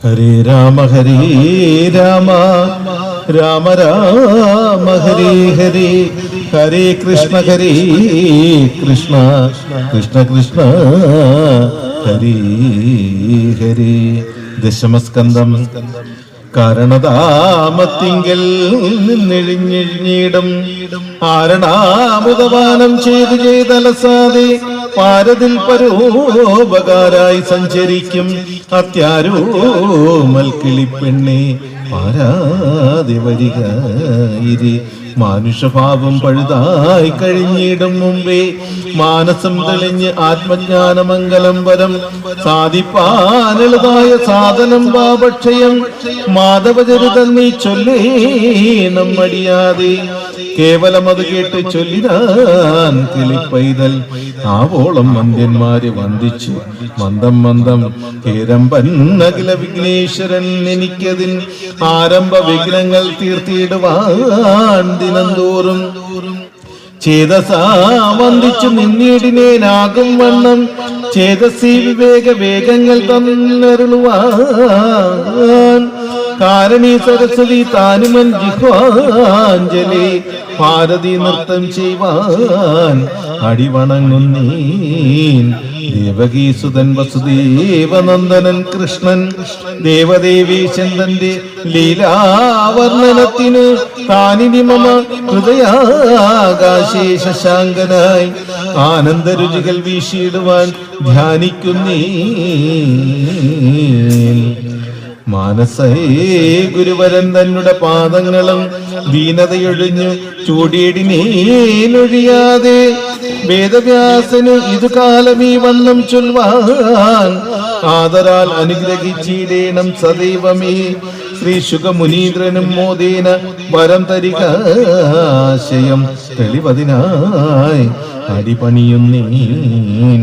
ഹരേ രാമ ഹരേ രാമ രാമ രാമ ഹരേ ഹരേ ഹരേ കൃഷ്ണ ഹരേ കൃഷ്ണ കൃഷ്ണ കൃഷ്ണ ഹരേ ഹരേ. ദശമസ്കന്ധം. കാരണതാമത്തിങ്കൽ നിന്നെഴിഞ്ഞിഴിഞ്ഞിടും. ആരണാമുദാനം ചെയ്ത് ചെയ്തലസാതെ പാരതിൽ പരോപകാരായി സഞ്ചരിക്കും അത്യാരോമൽ മൽക്കിളിപ്പെണ്ണി പാരാതെ വരിക ഇരി മാനുഷഭാവം പഴുതായി കഴിഞ്ഞിടും മുമ്പേ മാനസം തെളിഞ്ഞ് ആത്മജ്ഞാനമംഗലം വരം. സാധിപ്പാനെളുതായ സാധനം പാപക്ഷയം മാധവചരിതം നീ നമ്മടിയാതെ. മടിയാതെ കേവലം അത് കേട്ട് ചൊല്ലിതാൻ ആവോളം വന്ദ്യന്മാരെ വന്ദിച്ചു. മന്ദം മന്ദം കേരമ്പന്നകില വിഘ്നേശ്വരൻ എനിക്കതിൽ ആരംഭ വിഘ്നങ്ങൾ തീർത്തിയിടുവാൻ ദിനംതോറും. ചേതസാ വന്ദിച്ചു നിന്നീടിനേനാകും വണ്ണം. ചേതസി വിവേക വേഗങ്ങൾ തന്നരുളുവാൻ കാരണി സരസ്വതി താനുമൻ ജിഹ്വാഞ്ജലി. ഭാരതി നൃത്തം ചെയ്യുവാൻ അടിവണങ്ങുന്നീൻ ദേവകീസുതൻ വസുദേവനന്ദനൻ കൃഷ്ണൻ. ദേവദേവി ചന്ദന്റെ ലീലാവർണനത്തിന് താനിനി മമ ഹൃദയാകാശേ ശശാങ്കനായി ആനന്ദരുചികൾ വീശിയിടുവാൻ ധ്യാനിക്കുന്നീ മാനസേ ഗുരുവരൻ തന്നെ പാദങ്ങളും ദീനതയൊഴിഞ്ഞു ചൂടിയിടിനേലൊഴിയാതെ വേദവ്യാസന് ഇതു കാലം ഈ വണ്ണം ചൊൽവാൻ ആദരാൽ അനുഗ്രഹിച്ചിടേണം സദൈവമേ. ശ്രീ ശുഖമുനീന്ദ്രനും മോദീന വരം തരിക ആശയം തെളിവതിനായി അടിപണിയുന്നീൻ.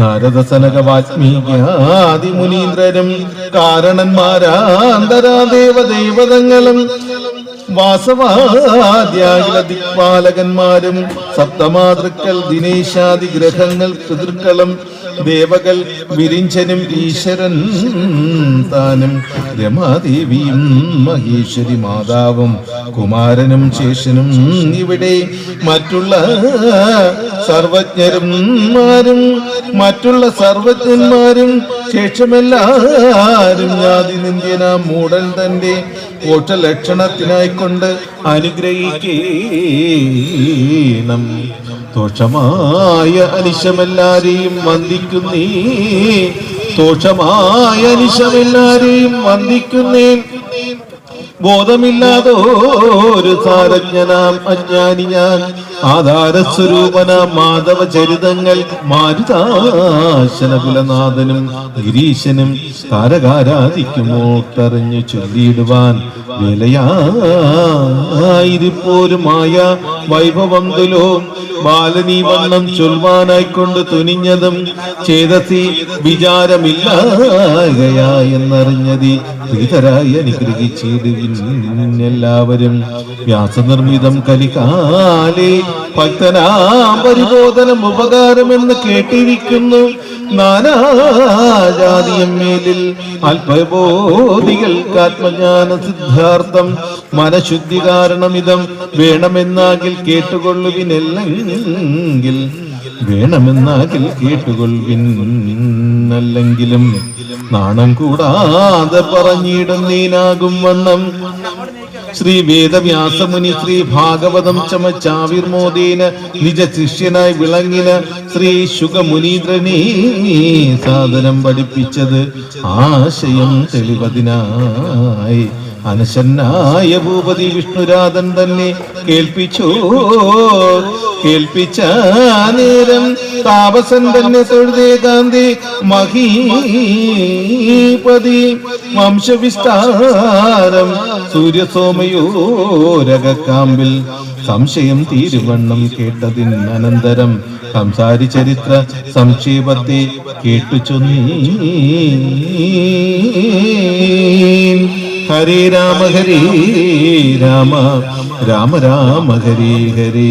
നാരദസനക വാത്മീകാദി മുനീന്ദ്രരും കാരണന്മാരാന്തരാ ദേവദേവതങ്ങളും വാസവാദ്യാകില സപ്തമാതൃക്കൾ ദിനേശാദി ഗ്രഹങ്ങൾ പിതൃക്കളും ദേവകൾ വിരിഞ്ചനും ഈശ്വരൻ താനും രമാദേവിയും മഹേശ്വരി മാതാവും കുമാരനും ശേഷനും ഇവിടെ മറ്റുള്ള സർവജ്ഞരും മാരും മറ്റുള്ള സർവജ്ഞന്മാരും ശേഷമെല്ലാരും ജാതി നിന്ദ്യന തന്റെ ലക്ഷണത്തിനായിക്കൊണ്ട് അനുഗ്രഹിക്കണം. ദോഷമായ അനിശമെല്ലാരെയും വന്ദിക്കുന്നേ. ദോഷമായ അനിശമെല്ലാരെയും വന്ദിക്കുന്നേ. ബോധമില്ലാതെ ഒരു സാരജ്ഞനാം അജ്ഞാനി ഞാൻ. ആധാരസ്വരൂപനാം മാധവ ചരിതങ്ങൾ മാരുതാശനകുലനാഥനും ഗിരീശനും താരകാരാധിക്കുമോ തെറിഞ്ഞു ചൊല്ലിയിടുവാൻ വിലയായിരിപ്പോരുമായ വൈഭവം തുലോ ബാലനീ വണ്ണം ചൊൽവാനായിക്കൊണ്ട് തുനിഞ്ഞതും ചേതസി വിചാരമില്ലായെന്നറിഞ്ഞതി പ്രീതരായി അനുഗ്രഹിച്ചിടുവിൻ. എല്ലാവരും വ്യാസനിർമ്മിതം കലികാലി. ഭക്തനാം പരിബോധനം ഉപകാരമെന്ന് കേട്ടിരിക്കുന്നു. നാനാജാതിയം മേലിൽ അല്പബോധികൾക്ക് ആത്മജ്ഞാന സിദ്ധാർത്ഥം. മനഃശുദ്ധി വേണമെന്നാകിൽ കേട്ടുകൊള്ളുവിനല്ലെങ്കിൽ വേണമെന്നാകിൽ കേട്ടുകൊള്ളിൻ അല്ലെങ്കിലും നാണം കൂടാതെ പറഞ്ഞിടുന്നീനാകും വണ്ണം. ശ്രീ വേദവ്യാസമുനി ശ്രീ ഭാഗവതം ചമച്ചാവിർമോദേന നിജ ശിഷ്യനായി വിളങ്ങിന ശ്രീ ശുഖമുനീന്ദ്രനെ സാധനം പഠിപ്പിച്ചത് ആശയം തെളിവതിനായി. അനശന്നായ ഭൂപതി വിഷ്ണുരാധൻ തന്നെ കേൾപ്പിച്ചു? കേൾപ്പിച്ച നേരം താപസൻ തന്നെ തൊഴുതേ കാന്തി മഹീപതി വംശവിസ്താരം സൂര്യസോമയോരകാമ്പിൽ സംശയം തീരുവണ്ണം കേട്ടതിന് അനന്തരം സംസാരി ചരിത്ര സംക്ഷേപത്തെ കേട്ടു ചൊന്നി ഹരേ രാമ ഹരേ രാമ രാമ രാമ ഹരി ഹരി.